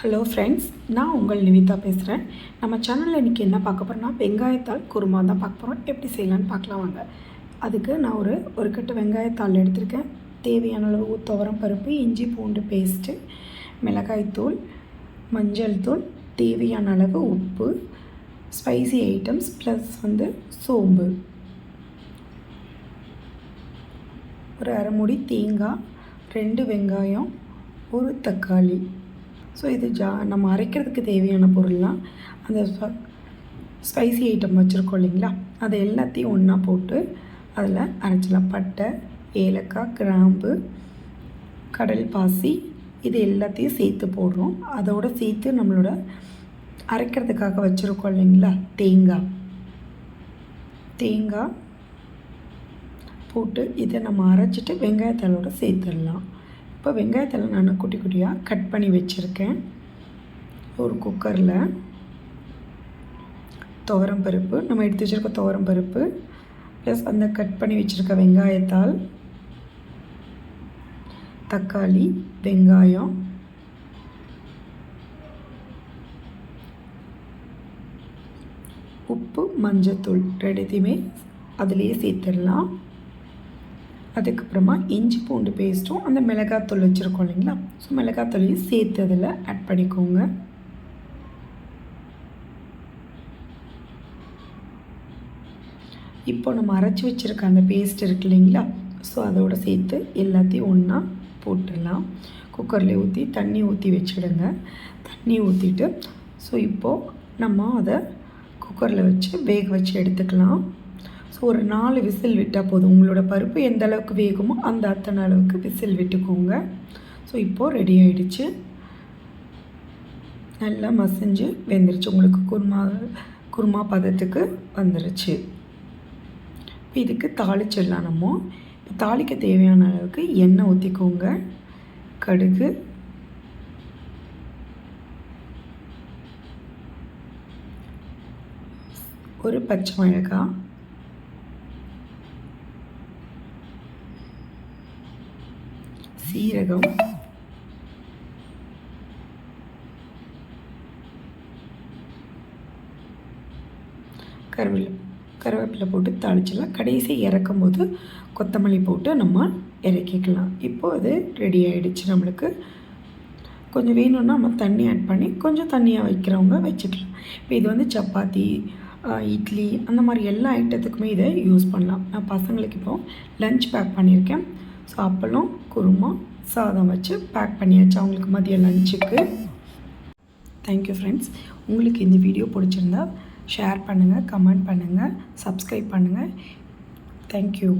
Hello friends நான் உங்கள் நிவிதா பேசுகிறேன் நம்ம சேனலில் இன்றைக்கி என்ன பார்க்க போகிறோம்னா வெங்காயத்தால் குருமா தான் பார்க்க போகிறோம் எப்படி செய்யலான்னு பார்க்கலாம் வாங்க. அதுக்கு நான் ஒரு ஒரு கட்டு வெங்காயத்தாள் எடுத்திருக்கேன். தேவையான அளவு துவரம் பருப்பு இஞ்சி பூண்டு பேஸ்ட்டு மிளகாய்த்தூள் மஞ்சள் தூள் தேவையான அளவு உப்பு ஸ்பைசி ஐட்டம்ஸ் ப்ளஸ் வந்து சோம்பு. ஒரு அரை மூடி தேங்காய் ரெண்டு வெங்காயம் ஒரு தக்காளி. ஸோ இது ஜா நம்ம அரைக்கிறதுக்கு தேவையான பொருள்லாம் அந்த ஸ்பைசி ஐட்டம் வச்சுருக்கோம் இல்லைங்களா? அதை எல்லாத்தையும் ஒன்றா போட்டு அதில் அரைச்சிடலாம். பட்டை ஏலக்காய் கிராம்பு கடல் பாசி இது எல்லாத்தையும் சேர்த்து போடுறோம். அதோடு சேர்த்து நம்மளோட அரைக்கிறதுக்காக வச்சுருக்கோம் இல்லைங்களா? தேங்காய். தேங்காய் போட்டு இதை நம்ம அரைச்சிட்டு வெங்காயத்தலோடு சேர்த்துடலாம். இப்போ வெங்காயத்தலை நான் குட்டி குட்டியாக கட் பண்ணி வச்சுருக்கேன். ஒரு குக்கரில் துவரம் பருப்பு. நம்ம எடுத்து வச்சுருக்க துவரம் பருப்பு ப்ளஸ் அந்த கட் பண்ணி வச்சுருக்க வெங்காயத்தால் தக்காளி வெங்காயம் உப்பு மஞ்சத்தூள் ரெண்டுத்தையுமே அதிலே சேர்த்துடலாம். அதுக்கப்புறமா இஞ்சி பூண்டு பேஸ்ட்டும் அந்த மிளகாத்தூள் வச்சுருக்கோம் இல்லைங்களா? ஸோ மிளகாத்தூளையும் சேர்த்து அதில் ஆட் பண்ணிக்கோங்க. இப்போ நம்ம அரைச்சி வச்சுருக்க அந்த பேஸ்ட் இருக்கு இல்லைங்களா? ஸோ அதோடு சேர்த்து எல்லாத்தையும் ஒன்றா போட்டுடலாம். குக்கரில் ஊற்றி தண்ணி ஊற்றி வச்சுடுங்க. தண்ணி ஊற்றிட்டு ஸோ இப்போது நம்ம அதை குக்கரில் வச்சு வேக வச்சு எடுத்துக்கலாம். ஸோ ஒரு நாலு விசில் விட்டால் போதும். உங்களோட பருப்பு எந்த அளவுக்கு வேகுமோ அந்த அத்தனை அளவுக்கு விசில் விட்டுக்கோங்க. ஸோ இப்போது ரெடி ஆகிடுச்சு நல்லா மசிஞ்சு வெந்துருச்சு. உங்களுக்கு குருமா குருமா பதத்துக்கு வந்துருச்சு. இப்போ இதுக்கு தாளிச்சிடலாம் நம்ம. இப்போ தாளிக்க தேவையான அளவுக்கு எண்ணெய் ஊற்றிக்கோங்க கடுகு. ஒரு பச்சை மிளகாய். சீரகம். கருவேல கருவேப்பிலை போட்டு தாளிச்சிடலாம். கடைசி இறக்கும் போது கொத்தமல்லி போட்டு நம்ம இறக்கிக்கலாம். இப்போது அது ரெடி ஆகிடுச்சு நம்மளுக்கு. கொஞ்சம் வேணும்னா நம்ம தண்ணி ஆட் பண்ணி கொஞ்சம் தண்ணியாக வைக்கிறவங்க வச்சுக்கலாம். இப்போ இது வந்து சப்பாத்தி இட்லி அந்த மாதிரி எல்லா ஐட்டத்துக்குமே இதை யூஸ் பண்ணலாம். நான் பசங்களுக்கு இப்போது லஞ்ச் பேக் பண்ணியிருக்கேன். ஸோ அப்பளம் குருமா சாதம் வச்சு பேக் பண்ணியாச்சு. அவங்களுக்கு மதியம் லஞ்சுக்கு தேங்க்யூ ஃப்ரெண்ட்ஸ் உங்களுக்கு இந்த வீடியோ பிடிச்சிருந்தா ஷேர் பண்ணுங்கள் கமெண்ட் பண்ணுங்கள் சப்ஸ்கிரைப் பண்ணுங்கள் தேங்க்யூ